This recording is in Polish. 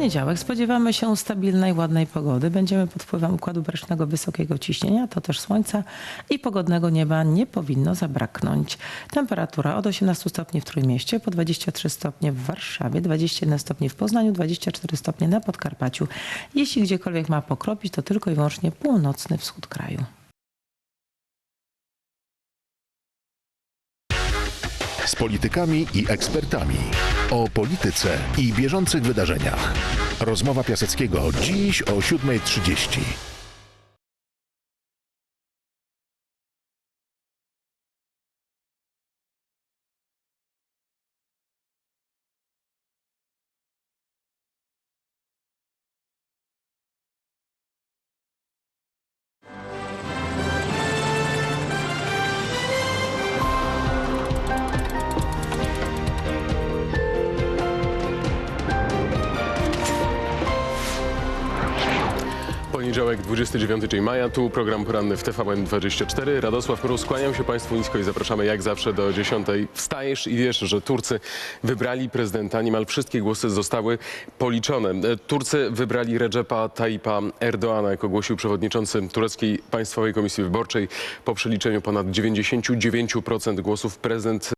poniedziałek spodziewamy się stabilnej, ładnej pogody. Będziemy pod wpływem układu bracznego wysokiego ciśnienia, to też słońca i pogodnego nieba nie powinno zabraknąć. Temperatura od 18 stopni w Trójmieście, po 23 stopnie w Warszawie, 21 stopni w Poznaniu, 24 stopnie na Podkarpaciu. Jeśli gdziekolwiek ma pokropić, to tylko i wyłącznie północny wschód kraju. z politykami i ekspertami o polityce i bieżących wydarzeniach. Rozmowa Piaseckiego dziś o 7.30. Poniedziałek 29 dzień maja, tu program poranny w TVN24. Radosław Mróz, kłaniam się Państwu nisko i zapraszamy jak zawsze do 10. Wstajesz i wiesz, że Turcy wybrali prezydenta. Niemal wszystkie głosy zostały policzone. Turcy wybrali Recepa Tayyipa Erdoana, jak ogłosił przewodniczący Tureckiej Państwowej Komisji Wyborczej. Po przeliczeniu ponad 99% głosów prezydent